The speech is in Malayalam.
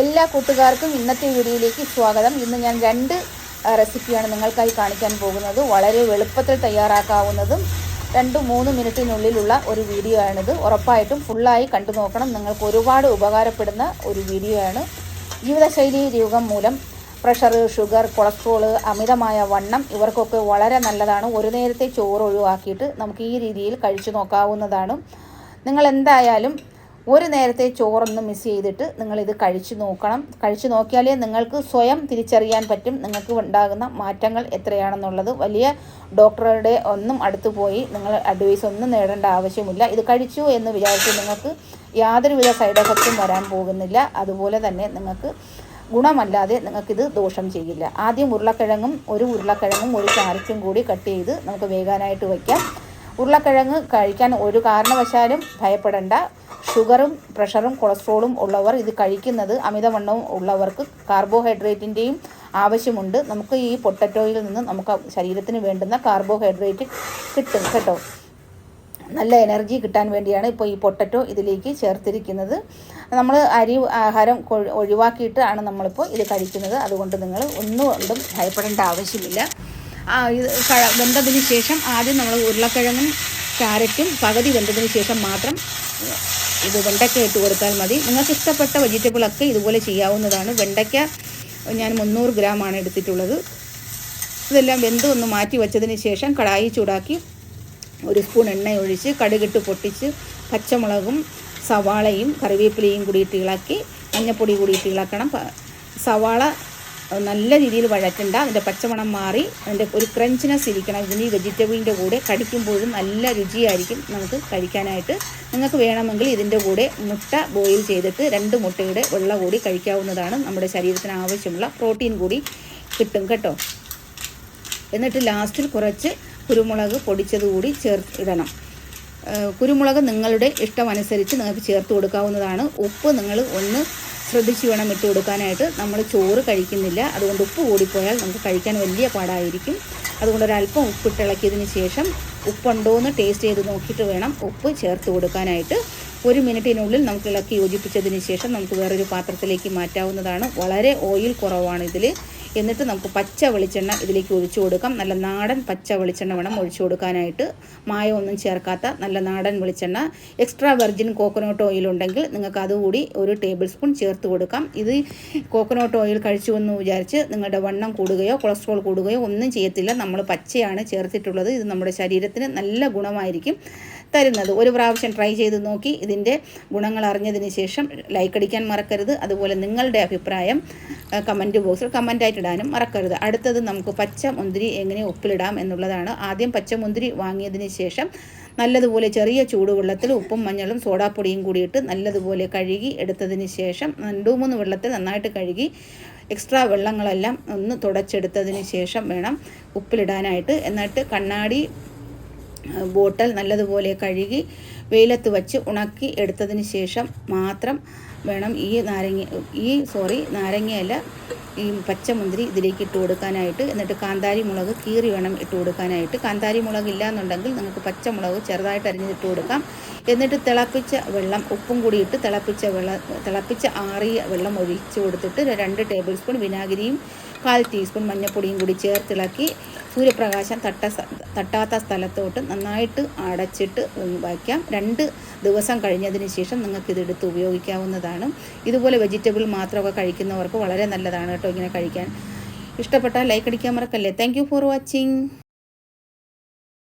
എല്ലാ കൂട്ടുകാർക്കും ഇന്നത്തെ വീഡിയോയിലേക്ക് സ്വാഗതം. ഇന്ന് ഞാൻ രണ്ട് റെസിപ്പിയാണ് നിങ്ങൾക്കായി കാണിക്കാൻ പോകുന്നത്. വളരെ എളുപ്പത്തിൽ തയ്യാറാക്കാവുന്നതും രണ്ട് മൂന്ന് മിനിറ്റിനുള്ളിലുള്ള ഒരു വീഡിയോ ആണിത്. ഉറപ്പായിട്ടും ഫുള്ളായി കണ്ടു നോക്കണം. നിങ്ങൾക്ക് ഒരുപാട് ഉപകാരപ്പെടുന്ന ഒരു വീഡിയോ ആണ്. ജീവിതശൈലി രോഗം മൂലം പ്രഷർ ഷുഗർ കൊളസ്ട്രോൾ അമിതമായ വണ്ണം ഇവർക്കൊക്കെ വളരെ നല്ലതാണ്. ഒരു നേരത്തെ ചോറ് ഒഴിവാക്കിയിട്ട് നമുക്ക് ഈ രീതിയിൽ കഴിച്ചു നോക്കാവുന്നതാണ്. നിങ്ങൾ എന്തായാലും ഒരു നേരത്തെ ചോറൊന്നും മിസ് ചെയ്തിട്ട് നിങ്ങളിത് കഴിച്ചു നോക്കണം. കഴിച്ചു നോക്കിയാലേ നിങ്ങൾക്ക് സ്വയം തിരിച്ചറിയാൻ പറ്റും നിങ്ങൾക്ക് ഉണ്ടാകുന്ന മാറ്റങ്ങൾ എത്രയാണെന്നുള്ളത്. വലിയ ഡോക്ടറുടെ ഒന്നും അടുത്ത് പോയി നിങ്ങൾ അഡ്വൈസ് ഒന്നും നേടേണ്ട ആവശ്യമില്ല. ഇത് കഴിച്ചു എന്ന് വിചാരിച്ച് നിങ്ങൾക്ക് യാതൊരുവിധ സൈഡ് എഫക്റ്റും വരാൻ പോകുന്നില്ല. അതുപോലെ തന്നെ നിങ്ങൾക്ക് ഗുണമല്ലാതെ നിങ്ങൾക്കിത് ദോഷം ചെയ്യില്ല. ആദ്യം ഉരുളക്കിഴങ്ങും ഒരു ഉരുളക്കിഴങ്ങും ഒരു ക്യാരറ്റും കൂടി കട്ട് ചെയ്ത് നമുക്ക് വേകാനായിട്ട് വയ്ക്കാം. ഉരുളക്കിഴങ്ങ് കഴിക്കാൻ ഒരു കാരണവശാലും ഭയപ്പെടേണ്ട. ഷുഗറും പ്രഷറും കൊളസ്ട്രോളും ഉള്ളവർ ഇത് കഴിക്കുന്നത് അമിതവണ്ണവും ഉള്ളവർക്ക് കാർബോഹൈഡ്രേറ്റിന്റെയും ആവശ്യമുണ്ട്. നമുക്ക് ഈ പൊട്ടറ്റോയിൽ നിന്ന് നമുക്ക് ശരീരത്തിന് വേണ്ടുന്ന കാർബോഹൈഡ്രേറ്റ് കിട്ടും കേട്ടോ. നല്ല എനർജി കിട്ടാൻ വേണ്ടിയാണ് ഇപ്പോൾ ഈ പൊട്ടറ്റോ ഇതിലേക്ക് ചേർത്തിരിക്കുന്നത്. നമ്മൾ അരി ആഹാരം ഒഴിവാക്കിയിട്ട് ഒഴിവാക്കിയിട്ടാണ് നമ്മളിപ്പോൾ ഇത് കഴിക്കുന്നത്. അതുകൊണ്ട് നിങ്ങൾ ഒന്നുകൊണ്ടും ഭയപ്പെടേണ്ട ആവശ്യമില്ല. ഇത് വെന്തതിന് ശേഷം ആദ്യം നമ്മൾ ഉരുളക്കിഴങ്ങും ക്യാരറ്റും പകുതി വെന്തതിന് ശേഷം മാത്രം ഇത് വെണ്ടയ്ക്ക ഇട്ട് കൊടുത്താൽ മതി. നിങ്ങൾക്ക് ഇഷ്ടപ്പെട്ട വെജിറ്റബിളൊക്കെ ഇതുപോലെ ചെയ്യാവുന്നതാണ്. വെണ്ടയ്ക്ക ഞാൻ മുന്നൂറ് ഗ്രാമാണ് എടുത്തിട്ടുള്ളത്. ഇതെല്ലാം വെന്ത് ഒന്ന് മാറ്റി വെച്ചതിന് ശേഷം കടായി ചൂടാക്കി ഒരു സ്പൂൺ എണ്ണ ഒഴിച്ച് കടുകിട്ട് പൊട്ടിച്ച് പച്ചമുളകും സവാളയും കറിവേപ്പിലയും കൂടിയിട്ട് ഇളക്കി മഞ്ഞപ്പൊടി കൂടിയിട്ട് ഇളക്കണം. സവാള നല്ല രീതിയിൽ വഴറ്റണ്ട. അതിന്റെ പച്ചമണം മാറി അതിന്റെ ഒരു ക്രഞ്ചിനെസ് ഇരിക്കണം ഇതിന് ഈ വെജിറ്റബിളിന്റെ കൂടെ കടിക്കുമ്പോഴും നല്ല രുചിയായിരിക്കും നമുക്ക് കഴിക്കാനായിട്ട്. നിങ്ങൾക്ക് വേണമെങ്കിൽ ഇതിന്റെ കൂടെ മുട്ട ബോയിൽ ചെയ്തിട്ട് രണ്ട് മുട്ടയുടെ വെള്ള കൂടി കഴിക്കാവുന്നതാണ് നമ്മുടെ ശരീരത്തിന് ആവശ്യമുള്ള പ്രോട്ടീൻ കൂടി കിട്ടും കേട്ടോ. എന്നിട്ട് ലാസ്റ്റിൽ കുറച്ച് കുരുമുളക് പൊടിച്ചതുകൂടി ചേർത്ത് ഇടണം കുരുമുളക് നിങ്ങളുടെ ഇഷ്ടമനുസരിച്ച് നിങ്ങൾക്ക് ചേർത്ത് കൊടുക്കാവുന്നതാണ്. ഉപ്പ് നിങ്ങൾ ഒന്ന് ശ്രദ്ധിച്ച് വേണം ഇട്ട് കൊടുക്കാനായിട്ട്. നമ്മൾ ചോറ് കഴിക്കുന്നില്ല. അതുകൊണ്ട് ഉപ്പ് കൂടിപ്പോയാൽ നമുക്ക് കഴിക്കാൻ വലിയ പാടായിരിക്കും. അതുകൊണ്ട് ഒരല്പം ഉപ്പ് ഇട്ടിളക്കിയതിന് ശേഷം ഉപ്പുണ്ടോ എന്ന് ടേസ്റ്റ് ചെയ്ത് നോക്കിയിട്ട് വേണം ഉപ്പ് ചേർത്ത് കൊടുക്കാനായിട്ട്. ഒരു മിനിറ്റിനുള്ളിൽ നമുക്ക് ഇളക്കി യോജിപ്പിച്ചതിന് ശേഷം നമുക്ക് വേറൊരു പാത്രത്തിലേക്ക് മാറ്റാവുന്നതാണ്. വളരെ ഓയിൽ കുറവാണ് ഇതിൽ എന്നിട്ട് നമുക്ക് പച്ച വെളിച്ചെണ്ണ ഇതിലേക്ക് ഒഴിച്ചു കൊടുക്കാം. നല്ല നാടൻ പച്ച വെളിച്ചെണ്ണ വേണം ഒഴിച്ചു കൊടുക്കാനായിട്ട്. മായമൊന്നും ചേർക്കാത്ത നല്ല നാടൻ വെളിച്ചെണ്ണ. എക്സ്ട്രാ വെർജിൻ കോക്കനട്ട് ഓയിൽ ഉണ്ടെങ്കിൽ നിങ്ങൾക്ക് അതുകൂടി ഒരു ടേബിൾ സ്പൂൺ ചേർത്ത് കൊടുക്കാം. ഇത് കോക്കനട്ട് ഓയിൽ കഴിച്ചു എന്ന് വിചാരിച്ച് നിങ്ങളുടെ വണ്ണം കൂടുകയോ കൊളസ്ട്രോൾ കൂടുകയോ ഒന്നും ചെയ്യത്തില്ല. നമ്മൾ പച്ചയാണ് ചേർത്തിട്ടുള്ളത്. ഇത് നമ്മുടെ ശരീരത്തിന് നല്ല ഗുണമായിരിക്കും. തരുന്നത്. ഒരു പ്രാവശ്യം ട്രൈ ചെയ്ത് നോക്കി ഇതിന്റെ ഗുണങ്ങൾ അറിഞ്ഞതിന് ശേഷം ലൈക്ക് അടിക്കാൻ മറക്കരുത്. അതുപോലെ നിങ്ങളുടെ അഭിപ്രായം കമന്റ് ബോക്സിൽ കമന്റായിട്ട് ഇടാനും മറക്കരുത്. അടുത്തത് നമുക്ക് പച്ച മുന്തിരി എങ്ങനെ ഉപ്പിലിടാം എന്നുള്ളതാണ്. ആദ്യം പച്ച മുന്തിരി വാങ്ങിയതിന് ശേഷം നല്ലതുപോലെ ചെറിയ ചൂടുവെള്ളത്തിൽ ഉപ്പും മഞ്ഞളും സോഡാപ്പൊടിയും കൂടിയിട്ട് നല്ലതുപോലെ കഴുകി എടുത്തതിന് ശേഷം രണ്ടു മൂന്ന് വെള്ളത്തിൽ നന്നായിട്ട് കഴുകി എക്സ്ട്രാ വെള്ളങ്ങളെല്ലാം ഒന്ന് തുടച്ചെടുത്തതിന് ശേഷം വേണം ഉപ്പിലിടാനായിട്ട്. എന്നിട്ട് കണ്ണാടി ബോട്ടൽ നല്ലതുപോലെ കഴുകി വെയിലത്ത് വച്ച് ഉണക്കി എടുത്തതിന് ശേഷം മാത്രം വേണം ഈ നാരങ്ങ ഈ സോറി നാരങ്ങയല്ല ഈ പച്ചമുന്തിരി ഇതിലേക്ക് ഇട്ട് കൊടുക്കാനായിട്ട്. എന്നിട്ട് കാന്താരി മുളക് കീറി വേണം ഇട്ട് കൊടുക്കാനായിട്ട്. കാന്താരി മുളക് ഇല്ല എന്നുണ്ടെങ്കിൽ നിങ്ങൾക്ക് പച്ചമുളക് ചെറുതായിട്ട് അരിഞ്ഞിട്ട് കൊടുക്കാം. എന്നിട്ട് തിളപ്പിച്ച വെള്ളം ഉപ്പും കൂടി ഇട്ട് തിളപ്പിച്ച വെള്ളം തിളപ്പിച്ച ആറിയ വെള്ളം ഒഴിച്ച് കൊടുത്തിട്ട് രണ്ട് ടേബിൾ സ്പൂൺ വിനാഗിരിയും കാൽ ടീസ്പൂൺ മഞ്ഞൾപ്പൊടിയും കൂടി ചേർത്തിളക്കി സൂര്യപ്രകാശം തട്ട തട്ടാത്ത സ്ഥലത്തോട്ട് നന്നായിട്ട് അടച്ചിട്ട് വയ്ക്കാം. രണ്ട് ദിവസം കഴിഞ്ഞതിന് ശേഷം നിങ്ങൾക്ക് ഇതെടുത്ത് ഉപയോഗിക്കാവുന്നതാണ് ഇതുപോലെ വെജിറ്റബിൾ മാത്രമൊക്കെ കഴിക്കുന്നവർക്ക് വളരെ നല്ലതാണ് കേട്ടോ ഇങ്ങനെ കഴിക്കാൻ. ഇഷ്ടപ്പെട്ടാൽ ലൈക്ക് അടിക്കാൻ മറക്കല്ലേ. Thank for watching